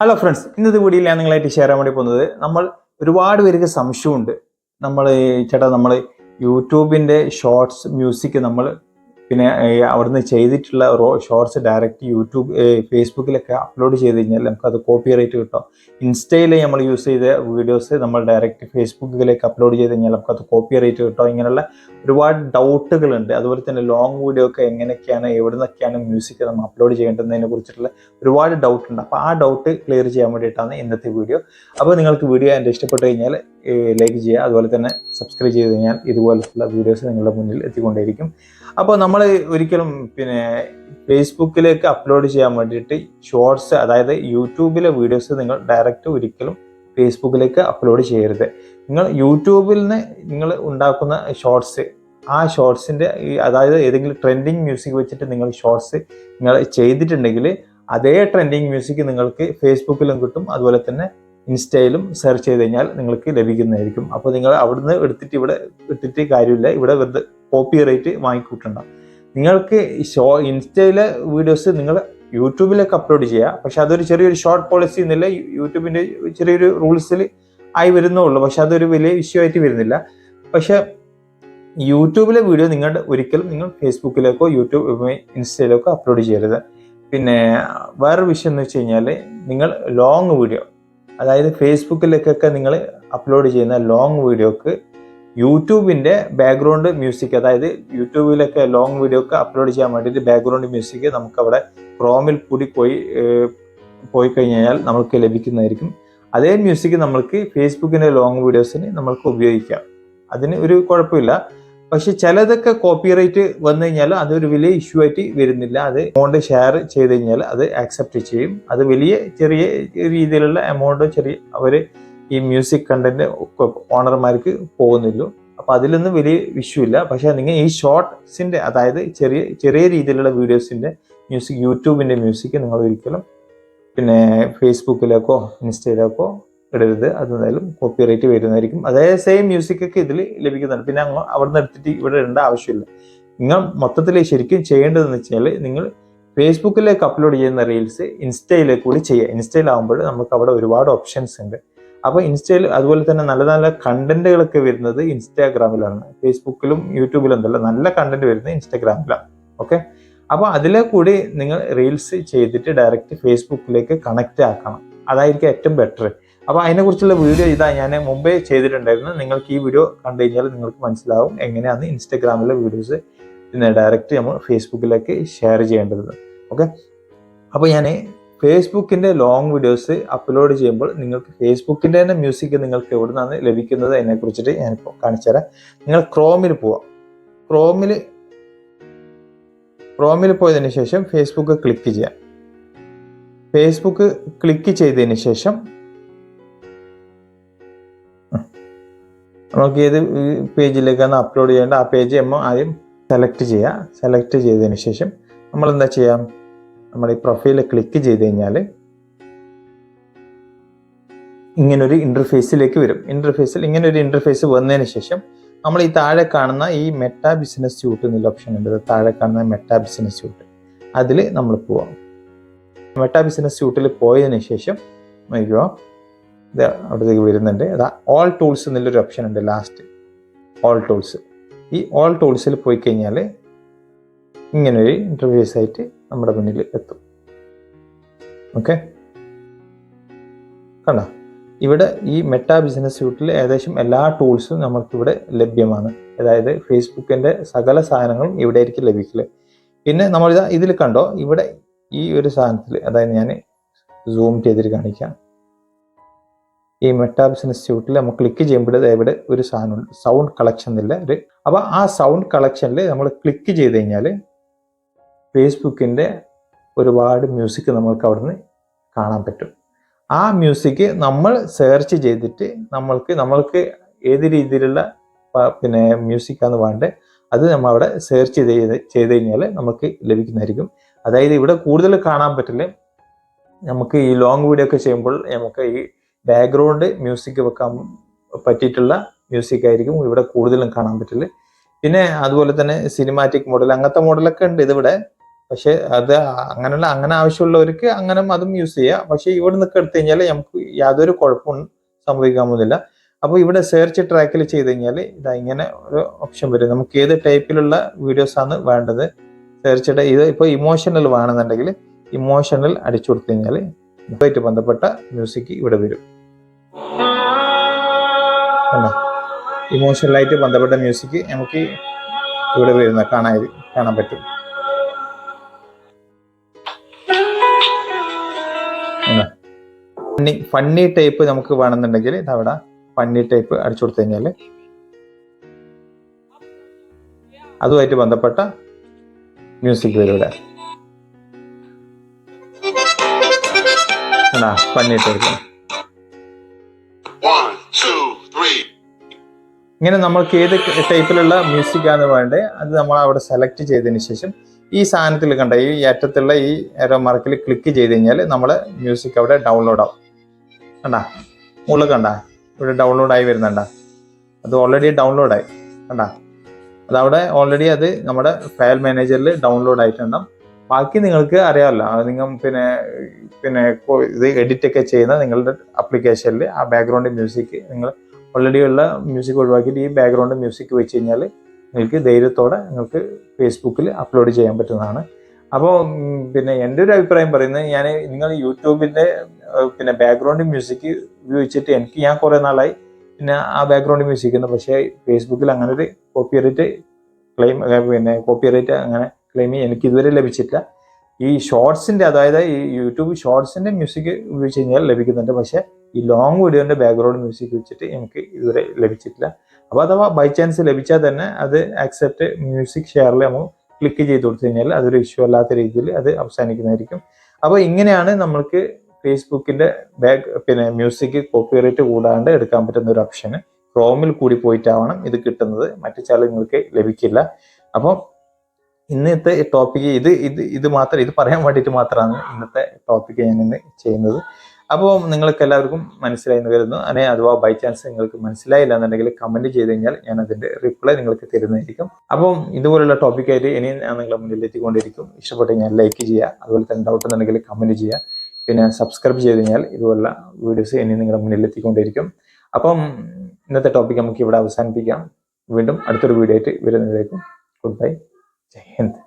Hello friends ഇന്നത്തെ വീഡിയോയിൽ ഞാൻ നിങ്ങളായിട്ട് ഷെയർ ചെയ്യാൻ വേണ്ടി പോകുന്നത് നമ്മൾ ഒരുപാട് പേർക്ക് സംശയമുണ്ട്. നമ്മൾ ചേട്ടാ നമ്മൾ യൂട്യൂബിന്റെ ഷോർട്സ് മ്യൂസിക് നമ്മൾ പിന്നെ അവിടുന്ന് ചെയ്തിട്ടുള്ള റോ ഷോർട്സ് ഡയറക്റ്റ് യൂട്യൂബ് ഫേസ്ബുക്കിലൊക്കെ അപ്ലോഡ് ചെയ്ത് കഴിഞ്ഞാൽ നമുക്കത് കോപ്പി റൈറ്റ് കിട്ടും. ഇൻസ്റ്റയിൽ നമ്മൾ യൂസ് ചെയ്ത വീഡിയോസ് നമ്മൾ ഡയറക്റ്റ് ഫേസ്ബുക്കിലേക്ക് അപ്ലോഡ് ചെയ്ത് കഴിഞ്ഞാൽ നമുക്കത് കോപ്പി റൈറ്റ് കിട്ടും. ഇങ്ങനെയുള്ള ഒരുപാട് ഡൗട്ടുകളുണ്ട് അതുപോലെ തന്നെ ലോങ് വീഡിയോ ഒക്കെ എങ്ങനെയൊക്കെയാണ് എവിടെ നിന്നൊക്കെയാണ് മ്യൂസിക് നമ്മൾ അപ്ലോഡ് ചെയ്യേണ്ടതിനെ കുറിച്ചിട്ടുള്ള ഒരുപാട് ഡൗട്ട് ഉണ്ട്. അപ്പോൾ ആ ഡൗട്ട് ക്ലിയർ ചെയ്യാൻ വേണ്ടിയിട്ടാണ് ഇന്നത്തെ വീഡിയോ അപ്പോൾ നിങ്ങൾക്ക് വീഡിയോ എന്റെ ഇഷ്ടപ്പെട്ട് കഴിഞ്ഞാൽ ലൈക്ക് ചെയ്യുക. അതുപോലെ തന്നെ സബ്സ്ക്രൈബ് ചെയ്ത് കഴിഞ്ഞാൽ ഇതുപോലുള്ള വീഡിയോസ് നിങ്ങളുടെ മുന്നിൽ എത്തിക്കൊണ്ടേയിരിക്കും. അപ്പോൾ നമ്മൾ ഒരിക്കലും പിന്നെ ഫേസ്ബുക്കിലേക്ക് അപ്ലോഡ് ചെയ്യാൻ വേണ്ടിയിട്ട് ഷോർട്സ് അതായത് യൂട്യൂബിലെ വീഡിയോസ് നിങ്ങൾ ഡയറക്റ്റ് ഒരിക്കലും ഫേസ്ബുക്കിലേക്ക് അപ്ലോഡ് ചെയ്യരുത്. നിങ്ങൾ യൂട്യൂബിൽ നിന്ന് നിങ്ങൾ ഉണ്ടാക്കുന്ന ഷോർട്സ് ആ ഷോർട്സിന്റെ അതായത് ഏതെങ്കിലും ട്രെൻഡിങ് മ്യൂസിക് വെച്ചിട്ട് നിങ്ങൾ ഷോർട്സ് നിങ്ങൾ ചെയ്തിട്ടുണ്ടെങ്കിൽ അതേ ട്രെൻഡിങ് മ്യൂസിക് നിങ്ങൾക്ക് ഫേസ്ബുക്കിലും കിട്ടും. അതുപോലെ തന്നെ ഇൻസ്റ്റയിലും സെർച്ച് ചെയ്ത് കഴിഞ്ഞാൽ നിങ്ങൾക്ക് ലഭിക്കുന്നതായിരിക്കും. അപ്പോൾ നിങ്ങൾ അവിടുന്ന് എടുത്തിട്ട് ഇവിടെ എടുത്തിട്ട് കാര്യമില്ല. ഇവിടെ വെറുതെ കോപ്പി റേറ്റ് വാങ്ങിക്കൂട്ടണ്ട. നിങ്ങൾക്ക് ഷോ ഇൻസ്റ്റയിലെ വീഡിയോസ് നിങ്ങൾ യൂട്യൂബിലേക്ക് അപ്ലോഡ് ചെയ്യുക പക്ഷെ അതൊരു ചെറിയൊരു ഷോർട്ട് പോളിസി എന്നില്ല യൂട്യൂബിന്റെ ചെറിയൊരു റൂൾസിൽ ആയി വരുന്നുള്ളൂ. പക്ഷെ അതൊരു വലിയ ഇഷ്യൂ ആയിട്ട് വരുന്നില്ല. പക്ഷെ യൂട്യൂബിലെ വീഡിയോ നിങ്ങളുടെ ഒരിക്കലും നിങ്ങൾ ഫേസ്ബുക്കിലേക്കോ യൂട്യൂബ് ഇൻസ്റ്റയിലേക്കോ അപ്ലോഡ് ചെയ്യരുത്. പിന്നെ വേറൊരു വിഷയം എന്ന് വെച്ച് കഴിഞ്ഞാൽ നിങ്ങൾ ലോങ് വീഡിയോ അതായത് ഫേസ്ബുക്കിലേക്കൊക്കെ നിങ്ങൾ അപ്ലോഡ് ചെയ്യുന്ന ലോങ് വീഡിയോക്ക് യൂട്യൂബിന്റെ ബാക്ക്ഗ്രൗണ്ട് മ്യൂസിക് അതായത് യൂട്യൂബിലൊക്കെ ലോങ് വീഡിയോ ഒക്കെ അപ്ലോഡ് ചെയ്യാൻ വേണ്ടിയിട്ട് ബാക്ക്ഗ്രൗണ്ട് മ്യൂസിക് നമുക്കവിടെ ക്രോമിൽ കൂടി പോയി പോയി കഴിഞ്ഞാൽ നമുക്ക് ലഭിക്കുന്നതായിരിക്കും. അതേ മ്യൂസിക് നമ്മൾക്ക് ഫേസ്ബുക്കിന്റെ ലോങ് വീഡിയോസിന് നമ്മൾക്ക് ഉപയോഗിക്കാം. അതിന് ഒരു കുഴപ്പമില്ല. പക്ഷെ ചിലതൊക്കെ കോപ്പിറൈറ്റ് വന്നു കഴിഞ്ഞാൽ അതൊരു വലിയ ഇഷ്യൂ ആയിട്ട് വരുന്നില്ല. അത് എമൗണ്ട് ഷെയർ ചെയ്ത് കഴിഞ്ഞാൽ അത് ആക്സെപ്റ്റ് ചെയ്യും. അത് വലിയ ചെറിയ രീതിയിലുള്ള എമൗണ്ട് ചെറിയ അവർ ഈ മ്യൂസിക് കണ്ടന്റ് ഓണർമാർക്ക് പോകുന്നില്ല അപ്പോൾ അതിലൊന്നും വലിയ ഇഷ്യൂ ഇല്ല. പക്ഷെ നിങ്ങൾ ഈ ഷോർട്ട്സിന്റെ അതായത് ചെറിയ ചെറിയ രീതിയിലുള്ള വീഡിയോസിന്റെ മ്യൂസിക് യൂട്യൂബിന്റെ മ്യൂസിക് നിങ്ങൾ ഒരിക്കലും പിന്നെ ഫേസ്ബുക്കിലേക്കോ ഇൻസ്റ്റയിലേക്കോ ഇടരുത്. അത് എന്തായാലും കോപ്പി റേറ്റ് വരുന്നതായിരിക്കും. അതേ സെയിം മ്യൂസിക് ഒക്കെ ഇതിൽ ലഭിക്കുന്നുണ്ട്. പിന്നെ അങ്ങ് അവിടെ നിന്ന് എടുത്തിട്ട് ഇവിടെ ഇടേണ്ട ആവശ്യമില്ല. നിങ്ങൾ മൊത്തത്തിൽ ശരിക്കും ചെയ്യേണ്ടതെന്ന് വെച്ചാൽ നിങ്ങൾ ഫേസ്ബുക്കിലേക്ക് അപ്ലോഡ് ചെയ്യുന്ന റീൽസ് ഇൻസ്റ്റയിലേക്ക് കൂടി ചെയ്യുക. ഇൻസ്റ്റയിലാകുമ്പോൾ നമുക്ക് അവിടെ ഒരുപാട് ഓപ്ഷൻസ് ഉണ്ട്. അപ്പോൾ ഇൻസ്റ്റയിൽ അതുപോലെ തന്നെ നല്ല നല്ല കണ്ടന്റുകളൊക്കെ വരുന്നത് ഇൻസ്റ്റാഗ്രാമിലാണ്. ഫേസ്ബുക്കിലും യൂട്യൂബിലും എന്തല്ല നല്ല കണ്ടന്റ് വരുന്നത് ഇൻസ്റ്റാഗ്രാമിലാണ്. ഓക്കെ അപ്പോൾ അതിലെ കൂടി നിങ്ങൾ റീൽസ് ചെയ്തിട്ട് ഡയറക്റ്റ് ഫേസ്ബുക്കിലേക്ക് കണക്റ്റ് ആക്കണം. അതായിരിക്കും ഏറ്റവും ബെറ്റർ അപ്പോൾ അതിനെക്കുറിച്ചുള്ള വീഡിയോ ഇതാ ഞാൻ മുമ്പേ ചെയ്തിട്ടുണ്ടായിരുന്നു. നിങ്ങൾക്ക് ഈ വീഡിയോ കണ്ടു കഴിഞ്ഞാൽ നിങ്ങൾക്ക് മനസ്സിലാവും എങ്ങനെയാണ് ഇൻസ്റ്റാഗ്രാമിലെ വീഡിയോസ് പിന്നെ ഡയറക്റ്റ് നമ്മൾ ഫേസ്ബുക്കിലേക്ക് ഷെയർ ചെയ്യേണ്ടത്. ഓക്കെ അപ്പോൾ ഞാൻ ഫേസ്ബുക്കിന്റെ ലോങ് വീഡിയോസ് അപ്ലോഡ് ചെയ്യുമ്പോൾ നിങ്ങൾക്ക് ഫേസ്ബുക്കിന്റെ തന്നെ മ്യൂസിക് നിങ്ങൾക്ക് എവിടെ നിന്നാണ് ലഭിക്കുന്നത് അതിനെക്കുറിച്ചിട്ട് ഞാനിപ്പോൾ കാണിച്ചു തരാം. നിങ്ങൾ ക്രോമിൽ പോവാം. ക്രോമിൽ ക്രോമിൽ പോയതിന് ശേഷം ഫേസ്ബുക്ക് ക്ലിക്ക് ചെയ്യാം. ഫേസ്ബുക്ക് ക്ലിക്ക് ചെയ്തതിന് ശേഷം നമുക്ക് ഏത് പേജിലേക്കാണ് അപ്ലോഡ് ചെയ്യേണ്ട ആ പേജ് നമ്മൾ ആദ്യം സെലക്ട് ചെയ്യുക. സെലക്ട് ചെയ്തതിന് ശേഷം നമ്മൾ എന്താ ചെയ്യാം? നമ്മൾ ഈ പ്രൊഫൈൽ ക്ലിക്ക് ചെയ്ത് കഴിഞ്ഞാൽ ഇങ്ങനൊരു ഇന്റർഫേസിലേക്ക് വരും. ഇന്റർഫേസിൽ ഇങ്ങനൊരു ഇന്റർഫേസ് വന്നതിന് ശേഷം നമ്മൾ ഈ താഴെ കാണുന്ന ഈ മെറ്റാ ബിസിനസ് സ്യൂട്ട് എന്നുള്ള ഓപ്ഷൻ ഉണ്ട്. താഴെ കാണുന്ന മെറ്റാ ബിസിനസ് സ്യൂട്ട് അതിൽ നമ്മൾ പോവാം. മെറ്റാ ബിസിനസ് സ്യൂട്ടിൽ പോയതിന് ശേഷം നോക്കിയോ അവിടത്തേക്ക് വരുന്നുണ്ട്. അതാ ഓൾ ടൂൾസ് എന്നുള്ളൊരു ഓപ്ഷൻ ഉണ്ട് ലാസ്റ്റ് ഓൾ ടൂൾസ് ഈ ഓൾ ടൂൾസിൽ പോയി കഴിഞ്ഞാൽ ഇങ്ങനൊരു ഇന്റർഫേസ് ആയിട്ട് നമ്മുടെ മുന്നിൽ എത്തും. ഓക്കെ കണ്ടോ? ഇവിടെ ഈ മെറ്റാ ബിസിനസ് സ്യൂട്ടിൽ ഏകദേശം എല്ലാ ടൂൾസും നമുക്കിവിടെ ലഭ്യമാണ്. അതായത് ഫേസ്ബുക്കിന്റെ സകല സാധനങ്ങളും ഇവിടെ ആയിരിക്കും ലഭിക്കൽ. പിന്നെ നമ്മൾ ഇതാ ഇതിൽ കണ്ടോ? ഇവിടെ ഈ ഒരു സാധനത്തിൽ അതായത് ഞാൻ സൂം ചെയ്തിട്ട് കാണിക്കാം. ഈ മെറ്റാബിസ് ഇൻസ്റ്റിറ്റ്യൂട്ടിൽ നമ്മൾ ക്ലിക്ക് ചെയ്യുമ്പോൾ ഇവിടെ ഒരു സാധനമുണ്ട് സൗണ്ട് കളക്ഷൻ എന്നില്ല ഒരു അപ്പോൾ ആ സൗണ്ട് കളക്ഷനിൽ നമ്മൾ ക്ലിക്ക് ചെയ്ത് കഴിഞ്ഞാൽ ഫേസ്ബുക്കിന്റെ ഒരുപാട് മ്യൂസിക് നമ്മൾക്ക് അവിടുന്ന് കാണാൻ പറ്റും. ആ മ്യൂസിക് നമ്മൾ സെർച്ച് ചെയ്തിട്ട് നമ്മൾക്ക് നമ്മൾക്ക് ഏത് രീതിയിലുള്ള പിന്നെ മ്യൂസിക്കാണ് വേണ്ടത് അത് നമ്മൾ അവിടെ സെർച്ച് ചെയ്ത് ചെയ്ത് കഴിഞ്ഞാൽ നമുക്ക് ലഭിക്കുന്നതായിരിക്കും. അതായത് ഇവിടെ കൂടുതൽ കാണാൻ പറ്റില്ല. നമുക്ക് ഈ ലോങ് വീഡിയോ ഒക്കെ ചെയ്യുമ്പോൾ നമുക്ക് ഈ ബാക്ക്ഗ്രൗണ്ട് മ്യൂസിക് വെക്കാൻ പറ്റിയിട്ടുള്ള മ്യൂസിക് ആയിരിക്കും ഇവിടെ കൂടുതലും കാണാൻ പറ്റില്ല? പിന്നെ അതുപോലെ തന്നെ സിനിമാറ്റിക് മോഡൽ അങ്ങനത്തെ മോഡലൊക്കെ ഉണ്ട് ഇതിവിടെ. പക്ഷെ അത് അങ്ങനെയുള്ള അങ്ങനെ ആവശ്യമുള്ളവർക്ക് അങ്ങനെ അതും യൂസ് ചെയ്യാം. പക്ഷെ ഇവിടെ നിൽക്കുക എടുത്തു കഴിഞ്ഞാൽ നമുക്ക് യാതൊരു കുഴപ്പവും സംഭവിക്കാൻ പോകുന്നില്ല. അപ്പോൾ ഇവിടെ സെർച്ച് ട്രാക്കിൽ ചെയ്ത് കഴിഞ്ഞാൽ ഇതാ ഇങ്ങനെ ഒരു ഓപ്ഷൻ വരും. നമുക്ക് ഏത് ടൈപ്പിലുള്ള വീഡിയോസ് ആണ് വേണ്ടത്? സെർച്ച് ഇത് ഇപ്പോൾ ഇമോഷണൽ വേണമെന്നുണ്ടെങ്കിൽ ഇമോഷണൽ അടിച്ചു കൊടുത്തു കഴിഞ്ഞാൽ ഇതുമായിട്ട് ബന്ധപ്പെട്ട മ്യൂസിക് ഇവിടെ വരും. കണ്ടോ? ഇമോഷണലായിട്ട് ബന്ധപ്പെട്ട മ്യൂസിക് നമുക്ക് ഇവിടെ വരുന്ന കാണാൻ കാണാൻ പറ്റും. ഫണ്ണി ഫണ്ണി ടൈപ്പ് നമുക്ക് വേണമെന്നുണ്ടെങ്കിൽ ഇതവിടെ ഫണ്ണി ടൈപ്പ് അടിച്ചു കൊടുത്തു കഴിഞ്ഞാൽ അതുമായിട്ട് ബന്ധപ്പെട്ട മ്യൂസിക് വരും ഇവിടെ. ഫണ്ണി ടൈപ്പ് ഇങ്ങനെ നമ്മൾക്ക് ഏത് ടൈപ്പിലുള്ള മ്യൂസിക് ആണ് വേണ്ടത് അത് നമ്മൾ അവിടെ സെലക്ട് ചെയ്തതിന് ശേഷം ഈ സാധനത്തിൽ കണ്ട ഈ അറ്റത്തുള്ള ഈ ഏരോ മാർക്കിൽ ക്ലിക്ക് ചെയ്ത് കഴിഞ്ഞാൽ നമ്മൾ മ്യൂസിക് അവിടെ ഡൗൺലോഡ് ആവും. കണ്ട? മുകളിൽ കണ്ട? ഇവിടെ ഡൗൺലോഡ് ആയി വരുന്നുണ്ട. അത് ഓൾറെഡി ഡൗൺലോഡ് ആയി. കണ്ട? അതവിടെ ഓൾറെഡി അത് നമ്മുടെ ഫയൽ മാനേജറിൽ ഡൗൺലോഡ് ആയിട്ടുണ്ടാവും ബാക്കി നിങ്ങൾക്ക് അറിയാമല്ലോ. നിങ്ങൾ പിന്നെ പിന്നെ ഇത് എഡിറ്റ് ഒക്കെ ചെയ്യുന്ന നിങ്ങളുടെ അപ്ലിക്കേഷനിൽ ആ ബാക്ക്ഗ്രൗണ്ട് മ്യൂസിക് നിങ്ങൾ ഓൾറെഡി ഉള്ള മ്യൂസിക് ഒഴിവാക്കിയിട്ട് ഈ ബാക്ക്ഗ്രൗണ്ട് മ്യൂസിക് വെച്ച് കഴിഞ്ഞാൽ നിങ്ങൾക്ക് ധൈര്യത്തോടെ നിങ്ങൾക്ക് ഫേസ്ബുക്കിൽ അപ്ലോഡ് ചെയ്യാൻ പറ്റുന്നതാണ്. അപ്പോൾ പിന്നെ എന്റെ ഒരു അഭിപ്രായം പറയുന്നത് ഞാൻ നിങ്ങൾ യൂട്യൂബിന്റെ പിന്നെ ബാക്ക്ഗ്രൗണ്ട് മ്യൂസിക് ഉപയോഗിച്ചിട്ട് എനിക്ക് ഞാൻ കുറേ നാളായി പിന്നെ ആ ബാക്ക്ഗ്രൗണ്ട് മ്യൂസിക് ഉണ്ട് പക്ഷേ ഫേസ്ബുക്കിൽ അങ്ങനെ ഒരു കോപ്പിറൈറ്റ് ക്ലെയിം പിന്നെ കോപ്പിറൈറ്റ് അങ്ങനെ ക്ലെയിം എനിക്ക് ഇതുവരെ ലഭിച്ചിട്ടില്ല. ഈ ഷോർട്സിന്റെ അതായത് ഈ യൂട്യൂബ് ഷോർട്സിന്റെ മ്യൂസിക് ഉപയോഗിച്ച് കഴിഞ്ഞാൽ ലഭിക്കുന്നുണ്ട്. പക്ഷേ ഈ ലോങ് വീഡിയോന്റെ ബാക്ക്ഗ്രൗണ്ട് മ്യൂസിക് വെച്ചിട്ട് എനിക്ക് ഇതുവരെ ലഭിച്ചിട്ടില്ല. അപ്പോൾ അഥവാ ബൈ ചാൻസ് ലഭിച്ചാൽ തന്നെ അത് ആക്സെപ്റ്റ് മ്യൂസിക് ഷെയറിൽ നമ്മൾ ക്ലിക്ക് ചെയ്ത് കൊടുത്തു കഴിഞ്ഞാൽ അതൊരു ഇഷ്യൂ അല്ലാത്ത രീതിയിൽ അത് അവസാനിക്കുന്നതായിരിക്കും. അപ്പോൾ ഇങ്ങനെയാണ് നമ്മൾക്ക് ഫേസ്ബുക്കിന്റെ ബാക്ക് പിന്നെ മ്യൂസിക് കോപ്പിറൈറ്റ് കൂടാണ്ട് എടുക്കാൻ പറ്റുന്ന ഒരു ഓപ്ഷന് ക്രോമിൽ കൂടി പോയിട്ടാവണം ഇത് കിട്ടുന്നത്. മറ്റു നിങ്ങൾക്ക് ലഭിക്കില്ല. അപ്പോൾ ഇന്നത്തെ ടോപ്പിക്ക് ഇത് ഇത് ഇത് മാത്രം ഇത് പറയാൻ വേണ്ടിയിട്ട് മാത്രമാണ് ഇന്നത്തെ ടോപ്പിക്ക് ഞാൻ ഇന്ന് ചെയ്യുന്നത്. അപ്പോൾ നിങ്ങൾക്ക് എല്ലാവർക്കും മനസ്സിലായി എന്ന് കരുതുന്നു. അല്ലെ അഥവാ ബൈ ചാൻസ് നിങ്ങൾക്ക് മനസ്സിലായില്ല എന്നുണ്ടെങ്കിൽ കമന്റ് ചെയ്ത് കഴിഞ്ഞാൽ ഞാൻ അതിന്റെ റിപ്ലൈ നിങ്ങൾക്ക് തരുന്നതായിരിക്കും. അപ്പം ഇതുപോലുള്ള ടോപ്പിക്കായിട്ട് ഇനിയും ഞാൻ നിങ്ങളെ മുന്നിൽ എത്തിക്കൊണ്ടിരിക്കും ഇഷ്ടപ്പെട്ട് ഞാൻ ലൈക്ക് ചെയ്യുക. അതുപോലെ തന്നെ ഡൗട്ട് എന്നുണ്ടെങ്കിൽ കമന്റ് ചെയ്യുക. പിന്നെ സബ്സ്ക്രൈബ് ചെയ്ത് കഴിഞ്ഞാൽ ഇതുപോലുള്ള വീഡിയോസ് ഇനി നിങ്ങളുടെ മുന്നിൽ എത്തിക്കൊണ്ടിരിക്കും അപ്പം ഇന്നത്തെ ടോപ്പിക് നമുക്ക് ഇവിടെ അവസാനിപ്പിക്കാം. വീണ്ടും അടുത്തൊരു വീഡിയോ ആയിട്ട് വരുന്നതിലേക്കും ഗുഡ് ബൈ Gente.